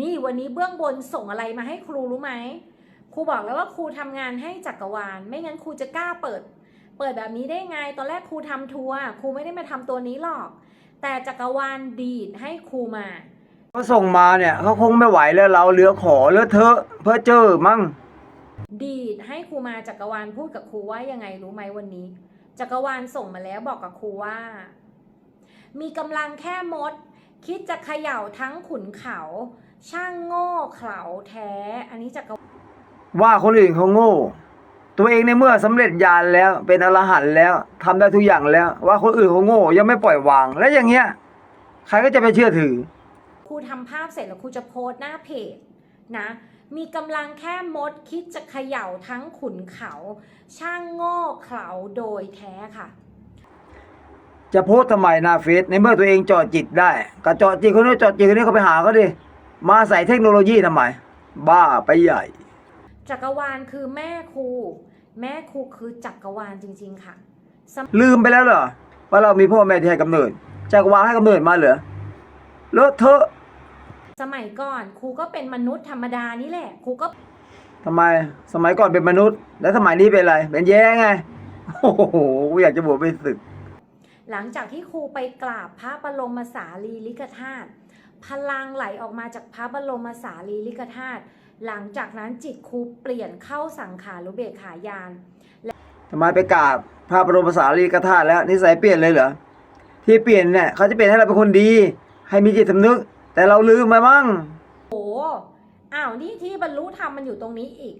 นี่วันนี้เบื้องบนส่งอะไรมาให้ครูรู้ไหมครูบอกแล้วว่าครูทำงานให้จักรวาล ไม่งั้นครูจะกล้าเปิด เปิดแบบนี้ได้ไง ตอนแรกครูทำทัวร์ครูไม่ได้มาทำตัวนี้หรอก แต่จักรวาลดีดให้ครูมาเขาส่งมาเนี่ยเขาคงไม่ไหวแล้วเราเหลือขอเลอะเทอะเพื่อเจอมั่งดีดให้ครูมาจักรวาลพูดกับครูว่ายังไงรู้ไหมวันนี้ จักรวาลส่งมาแล้วบอกกับครูว่า มีกำลังแค่มด คิดจะเขย่าทั้งขุนเขา ช่างโง่เขลาแท้ อันนี้จักรว่าคนอื่นเขาโง่ ตัวเองในเมื่อสำเร็จญาณแล้ว เป็นอรหันต์แล้วทำได้ทุกอย่างแล้ว ว่าคนอื่นเขาโง่ยังไม่ปล่อยวาง แล้วอย่างเงี้ยใครก็จะไปเชื่อถือครูทำภาพเสร็จแล้วครูจะโพสต์หน้าเพจนะ มีกำลังแค่มดคิดจะเขย่าทั้งขุนเขา ช่างโง่เขลาโดยแท้ค่ะ จะโพสต์ทำไมหน้าเฟซในเมื่อตัวเองเจาะจิตได้ก็เจาะจิตคนนี้เจาะจิตคนนี้เขาไปหาเขาดิ มาใส่เทคโนโลยีทำไม บ้าไปใหญ่ จักรวาลคือแม่ครู แม่ครูคือจักรวาลจริง ๆ ค่ะ ลืมไปแล้วเหรอ ว่าเรามีพ่อแม่ที่ให้กำเนิด จักรวาลให้กำเนิดมาเหรอเลอะเทอะสมัยก่อนครูก็เป็นมนุษย์ธรรมดานี่แหละครูก็ทำไมสมัยก่อนเป็นมนุษย์ แล้วสมัยนี้เป็นอะไร เป็นแย่ไง โอ้โหกูอยากจะบวชไปศึก หลังจากที่ครูไปกราบพระบรมสารีริกธาตุ พลังไหลออกมาจากพระบรมสารีริกธาตุหลังจากนั้นจิตครูเปลี่ยนเข้าสังขารุเบกขายานทำไมไปกราบพระบรมสารีริกธาตุแล้วนิสัยเปลี่ยนเลยเหรอที่เปลี่ยนเนี่ยเขาจะเปลี่ยนให้เราเป็นคนดี ให้มีจิตสำนึก แต่เราลืมไปมั้งโอ้อ้าวนี่ที่บรรลุธรรมมันอยู่ตรงนี้อีก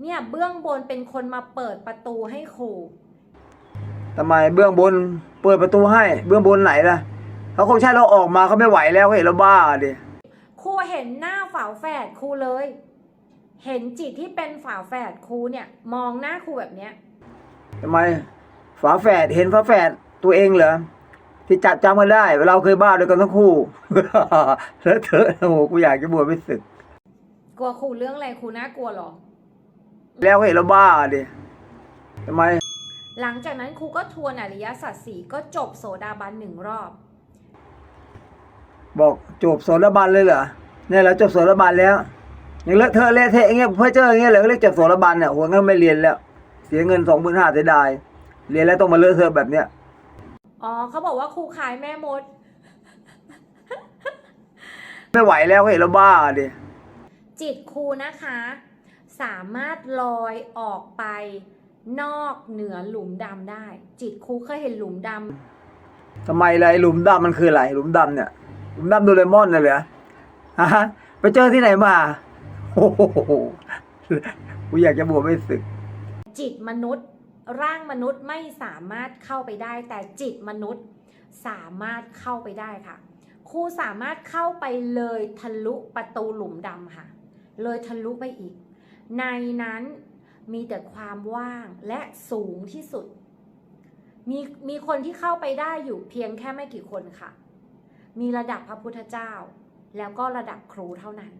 เนี่ยเบื้องบนเป็นคนมาเปิดประตูให้ครูทำไมเบื้องบนเปิดประตูให้เบื้องบนไหนล่ะ เขาคงใช่เราออกมาเขาไม่ไหวแล้วเขาเห็นเราบ้าดิครูเห็นหน้าฝาแฝดครูเลย เห็นจิตที่เป็นฝาแฝดครูเนี่ย มองหน้าครูแบบเนี้ยทำไมฝาแฝดเห็นฝาแฝดตัวเองเหรอที่จัดจำกันได้ เราเคยบ้าด้วยกันทั้งคู่ แล้วเธอะโอ้โหกูอยากจะบวชไปศึก กลัวครูเรื่องอะไรครูน่ากลัวเหรอ แล้วก็เห็นเราบ้าดิทำไม หลังจากนั้นครูก็ทวนอริยสัจสี่ก็จบโสดาบันหนึ่งรอบ บอกจบโสดาบันเลยเหรอเนี่ยเราจบโสดาบันแล้วยังเลอะเทอะเละเทะอย่างเงี้ยเพื่อเจออย่างเงี้ยเลยก็เรียกจบโสดาบันเนี่ยโหัวงั้นไม่เรียนแล้ว เสียเงินสองหมื่นห้าเสียดายเรียนแล้วต้องมาเลอะเทอะแบบเนี้ยอ๋อเขาบอกว่าครูขายแม่มด ไม่ไหวแล้วก็เห็นเราบ้าดิจิตครูนะคะ สามารถลอยออกไป นอกเหนือหลุมดำได้ จิตครูเคยเห็นหลุมดำทำไมล่ะไรหลุมดำมันคืออะไรหลุมดำเนี่ย หลุมดำโดเรมอนน่ะเหรอฮะไปเจอที่ไหนมาโอ้โหกูอยากจะบวชไปศึก จิตมนุษย์ ร่างมนุษย์ไม่สามารถเข้าไปได้ แต่จิตมนุษย์สามารถเข้าไปได้ค่ะครูสามารถเข้าไปเลยทะลุประตูหลุมดำค่ะ เลยทะลุไปอีก ในนั้นมีแต่ความว่างและสูงที่สุด มีมีคนที่เข้าไปได้อยู่เพียงแค่ไม่กี่คนค่ะ มีระดับพระพุทธเจ้า แล้วก็ระดับครูเท่านั้น